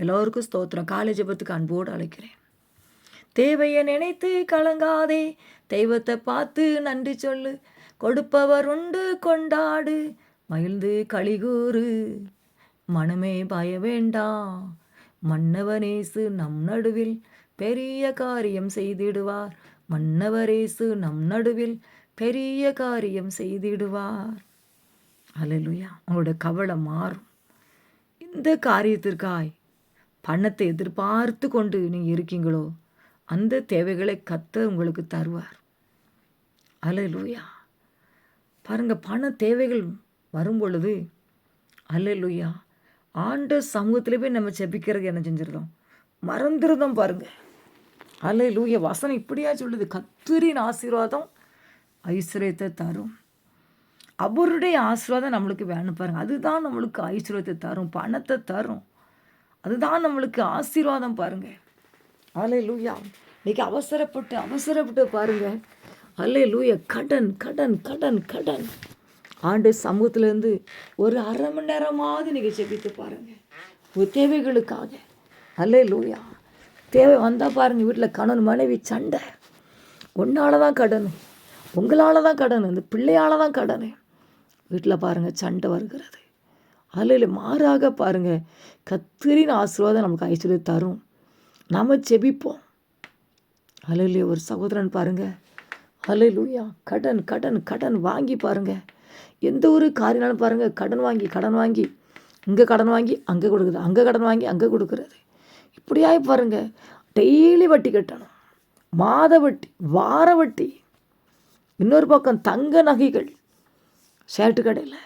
எல்லோருக்கும் ஸ்தோத்திரம். காலை ஜபத்துக்கு அன்போடு அழைக்கிறேன். தேவையை நினைத்து கலங்காதே. தெய்வத்தை பார்த்து நன்றி சொல்லு. கொடுப்பவர் உண்டு கொண்டாடு. மகிழ்ந்து களிகூறு. மனமே பய வேண்டாம் மன்னவனேசு நம் நடுவில் பெரிய காரியம் செய்திடுவார். மன்னவரேசு நம் நடுவில் பெரிய காரியம் செய்திடுவார். அலலுயா உங்களோட கவலை மாறும். இந்த காரியத்திற்காய் பணத்தை எதிர்பார்த்து கொண்டு நீங்கள் இருக்கீங்களோ அந்த தேவைகளை கத்த உங்களுக்கு தருவார். அலலுயா பாருங்க பண தேவைகள் வரும் பொழுது அல்லேலூயா ஆண்டு சமூகத்தில் போய் நம்ம செபிக்கிறது என்ன செஞ்சிருந்தோம் மறந்துருந்தோம் பாருங்க. அலலுய வசனம் இப்படியா சொல்லுது கத்தரின் ஆசீர்வாதம் ஐஸ்வர்யத்தை தரும். அவருடைய ஆசீர்வாதம் நம்மளுக்கு வேணும் பாருங்க. அதுதான் நம்மளுக்கு ஐஸ்வர்யத்தை தரும் பணத்தை தரும். அதுதான் நம்மளுக்கு ஆசீர்வாதம் பாருங்க. அலே லூயா இன்னைக்கு அவசரப்பட்டு அவசரப்பட்டு பாருங்க. அல்லே லூயா கடன் கடன் கடன் கடன். ஆண்டு சமூகத்திலேருந்து ஒரு அரை மணி நேரமாவது நீங்கள் செபித்து பாருங்க. உங்கள் தேவைகளுக்காக. அல்லே லூயா தேவை வந்தால் பாருங்கள் வீட்டில் கணவன் மனைவி சண்டை. உன்னால தான் கடன். உங்களால் தான் கடன். இந்த பிள்ளையால் தான் கடன். வீட்டில் பாருங்கள் சண்டை வருகிறது. அல்ல மாறாக பாருங்கள் கத்திரின் ஆசீர்வாதம் நமக்கு ஐஸ்வர்யம் தரும். நம்ம செபிப்போம் அலையிலே ஒரு சகோதரன் பாருங்கள் அலையிலூயா. கடன் கடன் கடன் வாங்கி பாருங்கள் எந்த ஒரு காரியனாலும் பாருங்கள் கடன் வாங்கி கடன் வாங்கி. இங்கே கடன் வாங்கி அங்கே கொடுக்குறது அங்கே கடன் வாங்கி அங்கே கொடுக்குறது. இப்படியாய் பாருங்கள் டெய்லி வட்டி கட்டணும். மாத வட்டி வார வட்டி. இன்னொரு பக்கம் தங்க நகைகள். ஷர்ட்டு கடையில்.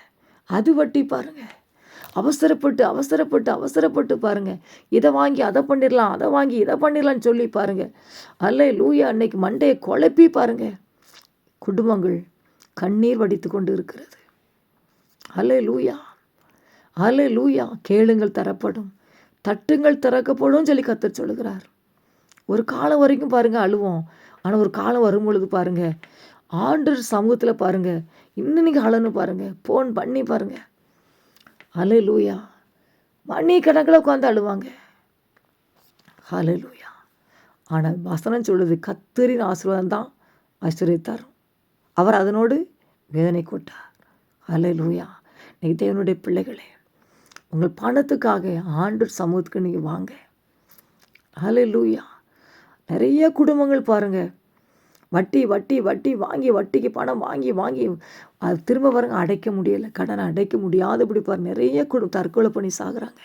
அது வட்டி பாருங்கள் அவசரப்பட்டு அவசரப்பட்டு அவசரப்பட்டு பாருங்கள் இதை வாங்கி அதை பண்ணிடலாம் அதை வாங்கி இதை பண்ணிடலான்னு சொல்லி பாருங்கள் அல்ல லூயா அன்னைக்கு மண்டையை குழப்பி பாருங்கள் குடும்பங்கள் கண்ணீர் வடித்து கொண்டு இருக்கிறது அல்ல லூயா அல்ல லூயா கேளுங்கள் தரப்படும். தட்டுங்கள் திறக்கப்படும் சொல்லி கத்தர் சொல்கிறார் ஒரு காலம் வரைக்கும் பாருங்கள் அழுவோம். ஆனால் ஒரு காலம் வரும் பொழுது பாருங்கள் ஆண்டு சமூகத்தில் பாருங்கள் இன்னும் நீங்கள் அழணும் பாருங்கள் ஃபோன் பண்ணி பாருங்கள் அலை லூயா மணி கணக்கில் உட்காந்து அழுவாங்க. ஹலே லூயா ஆனால் வசனம் சொல்லுது கத்தரின் ஆசீர்வாதம் தான் ஆசீர்வதித்தாரும் அவர் அதனோடு வேதனை கொட்டார். ஹலே லூயா இன்னைக்கு தேவனுடைய பிள்ளைகளே உங்கள் பணத்துக்காக ஆண்டு சமூகத்துக்கு நீங்கள் வாங்க. ஹலே லூயா நிறைய குடும்பங்கள் பாருங்கள் வட்டி வட்டி வட்டி வாங்கி வட்டிக்கு பணம் வாங்கி வாங்கி. அது திரும்ப பாருங்க அடைக்க முடியலை. கடனை அடைக்க முடியாதபடி பாரு நிறைய குடும் தற்கொலை பண்ணி சாகுறாங்க.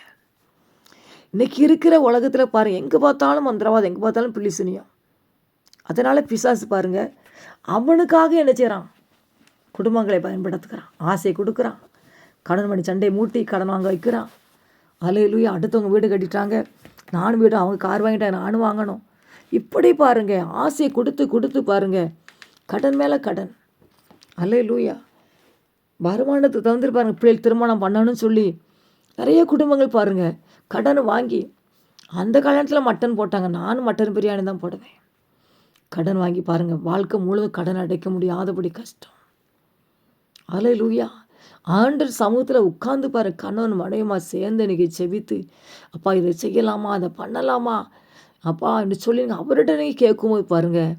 இன்னைக்கு இருக்கிற உலகத்தில் பாருங்க எங்கே பார்த்தாலும் மந்திரவாதம் எங்கே பார்த்தாலும் பிள்ளிசுனியம் அதனால் பிசாசு பாருங்க அவனுக்காக என்ன செய்கிறான் குடும்பங்களை பயன்படுத்துகிறான் ஆசையை கொடுக்குறான். கடன் பண்ணி சண்டை மூட்டி கடன் வாங்க வைக்கிறான். அலையிலுயே அடுத்தவங்க வீடு கட்டிட்டாங்க. நானும் வீடு அவங்க கார் வாங்கிட்டாங்க நானும் வாங்கணும். இப்படி பாருங்க ஆசையை கொடுத்து கொடுத்து பாருங்க. கடன் மேலே கடன். அல்லே லூயா வருமானத்துக்கு தகுந்துட்டு பாருங்க பிள்ளைகள் திருமணம் பண்ணணும்னு சொல்லி நிறைய குடும்பங்கள் பாருங்கள் கடன் வாங்கி அந்த கல்யாணத்தில் மட்டன் போட்டாங்க நானும் மட்டன் பிரியாணி தான் போடுவேன். கடன் வாங்கி பாருங்கள் வாழ்க்கை முழுவதும் கடன் அடைக்க முடியாதபடி கஷ்டம். அலை லூயா ஆண்டு சமூகத்தில் உட்காந்து பாரு கணவன் மனைவிமா சேர்ந்து இன்னைக்கு செபித்து அப்பா இதை செய்யலாமா? அதை பண்ணலாமா? அப்பா என்று சொல்லி நீங்கள் அவர்கிட்ட நீங்கள் கேட்கும்போது பாருங்கள்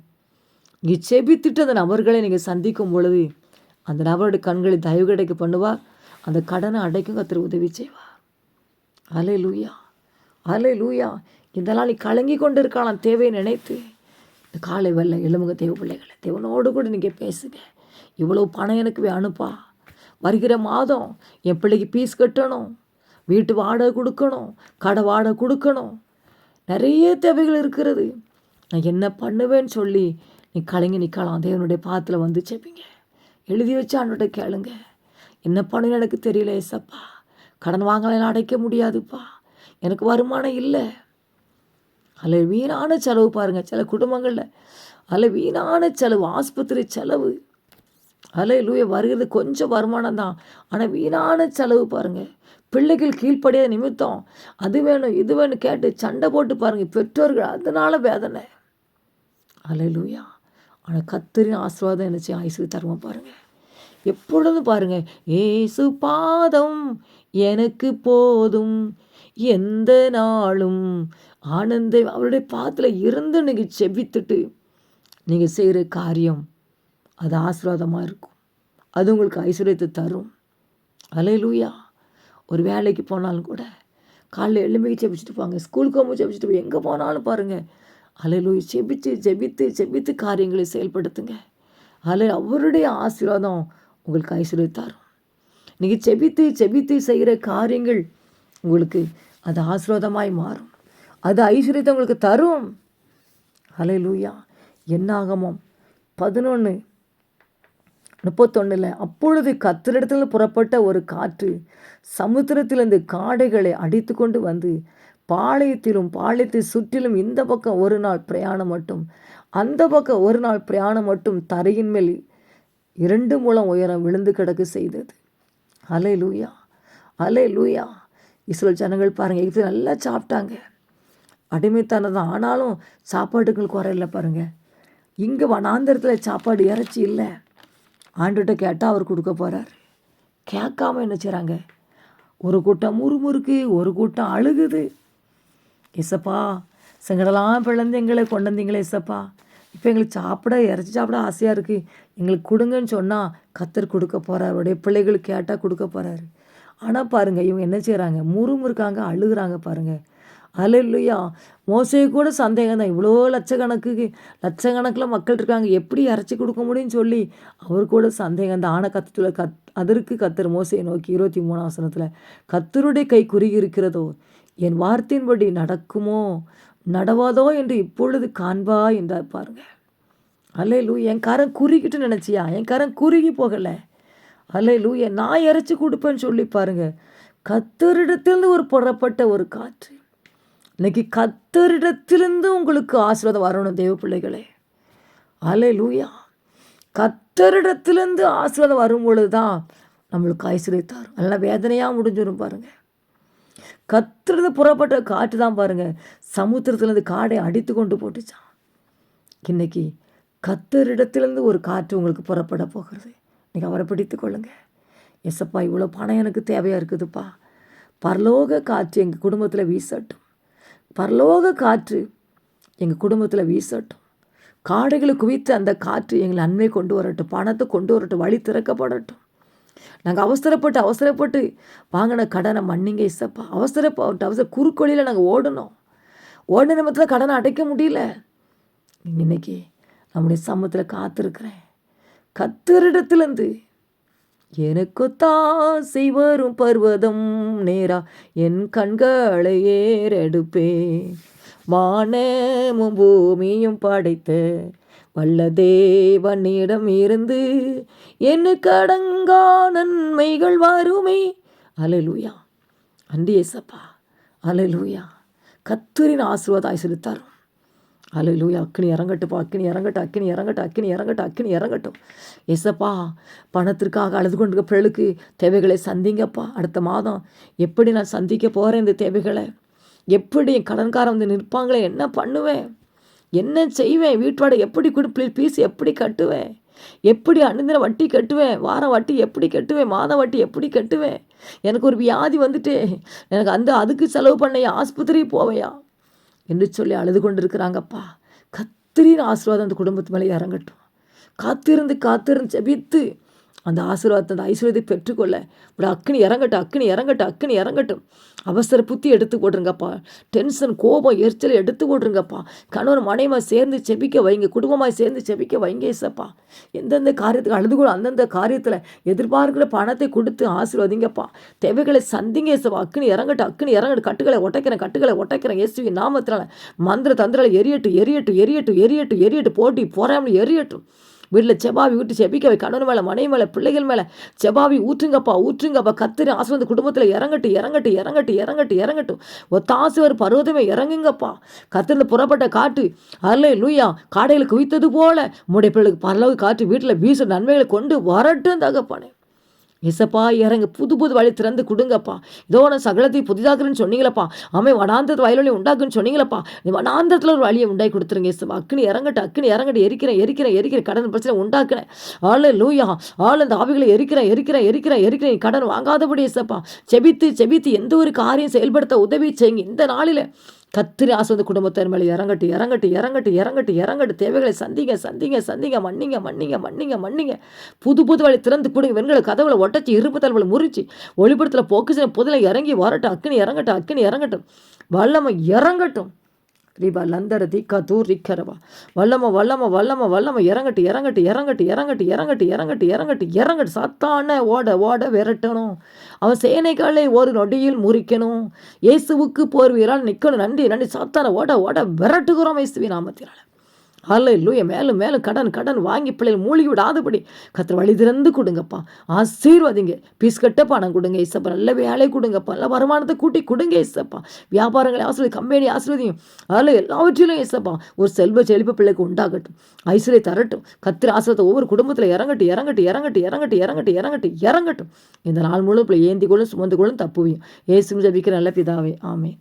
நீங்கள் செபித்துட்டு அந்த நபர்களை நீங்கள் சந்திக்கும் பொழுது அந்த நபருடைய கண்களை தயவு கிடைக்க பண்ணுவா. அந்த கடனை அடைக்கும் கத்திர உதவி செய்வா. அலை லூயா அலை லூயா இதெல்லாம் நீ கலங்கி கொண்டு இருக்கலாம் தேவையை நினைத்து. இந்த காலை வெள்ளை எலும்புங்க தேவ பிள்ளைகளை. தேவனோடு கூட நீங்கள் பேசுங்க. இவ்வளோ பணம் எனக்கு அனுப்பா. வருகிற மாதம் என் பிள்ளைக்கு பீஸ் கட்டணும். வீட்டு வாடகை கொடுக்கணும். கடை வாடகை கொடுக்கணும். நிறைய தேவைகள் இருக்கிறது. நான் என்ன பண்ணுவேன்னு சொல்லி நீ கலங்கி நிற்கலாம். தேவனுடைய பாத்தில் வந்து செப்பீங்க எழுதி வச்சு ஆண்டோட கேளுங்க. என்ன பண்ணுன்னு எனக்கு தெரியல ஏசப்பா. கடன் வாங்கலாம் அடைக்க முடியாதுப்பா. எனக்கு வருமானம் இல்லை. அதில் வீணான செலவு பாருங்கள் சில குடும்பங்களில் அதில் வீணான செலவு ஆஸ்பத்திரி செலவு. அதில் லூய வருகிறது கொஞ்சம் வருமானம் தான் ஆனால் வீணான செலவு பாருங்கள் பிள்ளைகள் கீழ்ப்படியாத நிமித்தம் அது வேணும் இது வேணும் கேட்டு சண்டை போட்டு பாருங்கள் பெற்றோர்கள் அதனால வேதனை. அலையிலூயா. ஆனால் கத்தரின் ஆசீர்வாதம் என்ன ஆயுசுக்கு தருவோம் பாருங்கள் எப்பொழுதும் பாருங்கள் ஏசு பாதம் எனக்கு போதும் எந்த நாளும் ஆனந்த அவருடைய பாத்தில் இருந்து நீங்கள் செபித்துட்டு நீங்கள் செய்கிற காரியம் அது ஆசீர்வாதமாக இருக்கும். அது உங்களுக்கு ஐஸ்வர்யத்தை தரும். அலையிலூயா. ஒரு வேலைக்கு போனாலும் கூட காலைல எழும்பி செபிச்சுட்டு போங்க ஸ்கூலுக்கு போகும்போது செபிச்சுட்டு போய் எங்கே போனாலும் பாருங்கள் அலையிலூயா. செபித்து ஜெபித்து ஜெபித்து காரியங்களை செயல்படுத்துங்க. அலை அவருடைய ஆசீர்வாதம் உங்களுக்கு ஐஸ்வர்யம் தரும். நீங்கள் செபித்து செபித்து செய்கிற காரியங்கள் உங்களுக்கு அது ஆசீர்வாதமாய் மாறும். அது ஐஸ்வர்யத்தை உங்களுக்கு தரும். அலை என்னாகமோ பதினொன்று முப்பத்தொன்னில் அப்பொழுது கத்திரிடத்தில் புறப்பட்ட ஒரு காற்று சமுத்திரத்திலிருந்து காடைகளை அடித்து கொண்டு வந்து பாளையத்திலும் பாளையத்தை சுற்றிலும் இந்த பக்கம் ஒரு நாள் பிரயாணம் மட்டும் அந்த பக்கம் ஒரு நாள் பிரயாணம் மட்டும் தரையின் மேல் இரண்டு மூலம் உயரம் விழுந்து கிடக்கு செய்தது. அலை லூயா அலை லூயா இஸ்ரேல் ஜனங்கள் பாருங்கள் இது நல்லா சாப்பிட்டாங்க. அடிமைத்தானது ஆனாலும் சாப்பாட்டுகள் குறையில பாருங்கள் இங்கே வனாந்திரத்தில் சாப்பாடு இறைச்சி இல்லை. ஆண்டுகிட்ட கேட்டால் அவர் கொடுக்க போகிறார் கேட்காம என்ன செய்கிறாங்க ஒரு கூட்டம் முறுமுறுக்கு ஒரு கூட்டம் அழுகுது. இசப்பா செங்கடலாம் பிளந்து எங்களை கொண்டு வந்தீங்களே இசப்பா இப்போ எங்களுக்கு சாப்பிட இறச்சி சாப்பிட ஆசையாக இருக்குது எங்களுக்கு கொடுங்கன்னு சொன்னால் கத்தர் கொடுக்க போகிறார் அவருடைய பிள்ளைகளுக்கு கேட்டால் கொடுக்க போகிறாரு ஆனால் பாருங்கள் இவங்க என்ன செய்கிறாங்க முறுமுறுக்காங்க அழுகுறாங்க பாருங்கள் அலையிலையா. மோசே கூட சந்தேகம் தான் இவ்வளோ லட்சக்கணக்குக்கு லட்சக்கணக்கில் மக்கள் இருக்காங்க. எப்படி இறச்சி கொடுக்க முடியும்னு சொல்லி அவர் கூட சந்தேகம் தான் ஆன கத்துல கத் அதற்கு கத்தர் மோசையை நோக்கி இருபத்தி மூணாம் வசனத்தில் கத்தருடைய கை குறுகி இருக்கிறதோ? என் வார்த்தையின்படி நடக்குமோ? நடவாதோ என்று இப்பொழுது காண்பா என்றார் பாருங்க. அல்லே என் காரன் குறுகிட்டு நினச்சியா? என் காரன் குறுகி போகலை. அல்லே என் நான் இறைச்சி கொடுப்பேன்னு சொல்லி பாருங்க. கத்தரிடத்திலிருந்து ஒரு புறப்பட்ட ஒரு காற்று. இன்னைக்கு கத்தரிடத்திலிருந்து உங்களுக்கு ஆசீர்வாதம் வரணும் தேவ பிள்ளைகளே. அலை லூயா கத்தரிடத்திலிருந்து ஆசீர்வாதம் வரும் பொழுது தான் நம்மளுக்கு ஐஸ்வர்யத்தார் அதெல்லாம் வேதனையாக முடிஞ்சிடும் பாருங்கள் கத்துறது புறப்பட்ட காற்று தான் பாருங்கள் சமுத்திரத்துலேருந்து காடை அடித்து கொண்டு போட்டுச்சான் இன்னைக்கு கத்தரிடத்திலேருந்து ஒரு காற்று உங்களுக்கு புறப்பட போகிறது. நீங்கள் அவரை பிடித்து கொள்ளுங்க. எஸ்ப்பா இவ்வளோ பணம் எனக்கு தேவையாக இருக்குதுப்பா. பரலோக காற்று எங்கள் குடும்பத்தில் வீசட்டும். பரலோக காற்று எங்கள் குடும்பத்தில் வீசட்டும். காடுகளை குவித்து அந்த காற்று எங்களை அண்மை கொண்டு வரட்டும். பணத்தை கொண்டு வரட்டும். வழி திறக்கப்படட்டும். நாங்கள் அவசரப்பட்டு அவசரப்பட்டு வாங்கின கடனை மன்னிங்க இசப்பா. அவசரப்பட்டு அவசர குறுக்கொழியில் நாங்கள் ஓடணும். ஓடின நிமிடத்தில் கடனை அடைக்க முடியல. இன்னைக்கு நம்முடைய சமூகத்தில் காத்திருக்கிறேன். கத்திரிடத்துலேருந்து எனக்கு தாசை வரும் பர்வதம் நேரா என் கண்களை ஏறெடுப்பே. வானமும் பூமியும் படைத்த வல்ல தேவனிடம் இருந்து எனக்கு அடங்கா நன்மைகள் வருமே. அலலூயா அண்டி அலலுயா அலலூயா கத்தரின் செலுத்தாரும் செலுத்தாரும் அலையிலூயா அக்கினி இறங்கட்டுப்பா அக்கினி இறங்கட்டும் அக்கினி இறங்கட்டும் அக்கினி இறங்கட்டும் அக்கினி இறங்கட்டும். எசப்பா பணத்திற்காக அழுது கொண்டு பிள்ளைக்கு தேவைகளை சந்திங்கப்பா. அடுத்த மாதம் எப்படி நான் சந்திக்க போகிறேன் இந்த தேவைகளை? எப்படி என் கடன்காரன் வந்து நிற்பாங்களே? என்ன பண்ணுவேன்? என்ன செய்வேன்? வீட்டோட எப்படி கொடுப்பி பீஸ் எப்படி கட்டுவேன்? எப்படி அணுந்தின வட்டி கட்டுவேன்? வாரம் வட்டி எப்படி கட்டுவேன்? மாதம் வட்டி எப்படி கட்டுவேன்? எனக்கு ஒரு வியாதி வந்துட்டு. எனக்கு அந்த அதுக்கு செலவு பண்ணையா ஆஸ்பத்திரி போவையா? என்று சொல்லி அழுது கொண்டு இருக்கிறாங்கப்பா கத்திரின் ஆசீர்வாதம் அந்த குடும்பத்து மேலே இறங்கட்டும். காத்திருந்து காத்திருந்து செபித்து அந்த ஆசீர்வாதத்தை அந்த ஐஸ்வர்யத்தை பெற்றுக்கொள்ள. இப்படி அக்னி இறங்கட்டும் அக்னி இறங்கட்டும் அக்னி இறங்கட்டும். அவசர புத்தி எடுத்து போடுறங்கப்பா டென்ஷன் கோபம் எரிச்சல் எடுத்து போடுறங்கப்பா கணவர் மனைமா சேர்ந்து செபிக்க வைங்க. குடும்பமாக சேர்ந்து செபிக்க வைங்க இசப்பா எந்தெந்த காரியத்துக்கு அழுது அந்தந்த காரியத்தில் எதிர்பார்க்கிற பணத்தை கொடுத்து ஆசீர்வதிங்கப்பா. தேவைகளை சந்திங்க இசப்பா அக்னி இறங்கட்டும் அக்னி இறங்கட்டும். கட்டுகளை ஒட்டைக்கிறேன் கட்டுகளை ஒட்டைக்கிறேன் இயேசுவி நாமத்தினால மந்திர தந்திரங்களை எரியட்டும் எரியட்டும் எரியட்டும் எரியட்டும் எரியட்டும். போட்டி போராமல் எரியட்டும். வீட்டில் செபாவி விட்டு செபிக்க வை. கணவன் மேலே மனை மேலே பிள்ளைகள் மேலே. செபாவி ஊற்றுங்கப்பா ஊற்றுங்கப்பா. கத்திரி ஆசை வந்து குடும்பத்தில் இறங்கட்டு இறங்கட்டு இறங்கட்டு இறங்கட்டு இறங்கட்டும். ஒத்தாசு ஒரு பருவதமே இறங்குங்கப்பா. கத்திரிந்து புறப்பட்ட காட்டு அல்ல லூயா காடையில் குவித்தது போல. உடைய பிள்ளைக்கு பரலவு காற்று வீட்டில் வீச நன்மைகளை கொண்டு வரட்டும் தகப்பானே. இசப்பா இறங்க. புது புது வழி திறந்து கொடுங்கப்பா. இதோ நான் சகலத்தை புதிதாக்குறேன்னு சொன்னீங்களப்பா. ஆமே வனாந்தத்து வயலொலி உண்டாக்குன்னு சொன்னீங்களப்பா. நீ வனாந்தத்தில் ஒரு வழியை உண்டாக்கி கொடுத்துருங்க இசப்பா. அக்குனி இறங்கட்டு அக்குனி இறங்கட்டு எரிக்கிறேன் எரிக்கிறேன் எரிக்கிறேன். கடன் பிரச்சனை உண்டாக்குனேன் ஆளு லூயா ஆள் அந்த ஆவிகளை எரிக்கிறேன் எரிக்கிறேன் எரிக்கிறேன் எரிக்கிறேன். கடன் வாங்காதபடி இசப்பா. செபித்து செபித்து எந்த ஒரு காரியம் செயல்படுத்த உதவி செய்யுங்க. இந்த நாளில் கத்திரி ஆசிர்வத குடும்பத்தின் மேலே இறங்கட்டு இறங்கட்டு இறங்கட்டு இறங்கட்டு இறங்கட்டு. தேவைகளை சந்திங்க சந்திங்க சந்திங்க மன்னிங்க மன்னிங்க மன்னிங்க மன்னிங்க. புது புது வழி திறந்து கொடுங்க. வெண்களை கதவுல ஒட்டச்சி இருப்பு தலைவலை முறிச்சு ஒளிபடத்தில் போக்குச்சு புதில் இறங்கி வரட்டும் அக்கினி இறங்கட்டும் அக்கினி இறங்கட்டும். வல்லமை இறங்கட்டும். ரிபா லந்தர திக்கா தூர் ரிக்கரவா வல்லம வல்லம வல்லம வல்லம இறங்கட்டு இறங்கட்டு இறங்கட்டு இறங்கட்டு இறங்கட்டு இறங்கட்டு இறங்கட்டு இறங்கட்டு சத்தான ஓட ஓட விரட்டணும். அவன் சேனைகளை ஒரு நொடியில் முறிக்கணும். இயேசுவுக்கு போர் வீரால் நிற்கணும் நன்றி நன்றி சத்தான ஓட ஓட விரட்டுகிறோம் இயேசுவி நாமத்தினால. அல்ல இல்லையே மேலும் மேலும் கடன் கடன் வாங்கி பிள்ளைகள் மூழ்கி விடாதபடி கத்திர வழி திறந்து கொடுங்கப்பா. ஆசீர்வாதிங்க. பீஸ் கட்ட பணம் கொடுங்க இசப்பா நல்ல வேலை கொடுங்கப்பா. நல்ல வருமானத்தை கூட்டி கொடுங்க இசப்பா வியாபாரங்களை ஆசிரியர் கம்பெனி ஆசிர்வதியும் அதில் எல்லாவற்றிலும் இசப்பா ஒரு செல்வ செழிப்பு பிள்ளைக்கு உண்டாகட்டும். ஐஸ்வர்யை தரட்டும். கத்திர ஆசிரியத்தை ஒவ்வொரு குடும்பத்தில் இறங்கட்டு இறங்கட்டு இறங்கட்டு இறங்கட்டு இறங்கட்டு இறங்கட்டு இறங்கட்டும். இந்த நாள் முழு பிள்ளை ஏந்தி கொள்ளும் சுமந்து கொள்ளும் தப்புவையும். ஏசும் ஜபிக்கிற நல்ல பிதாவே. ஆமே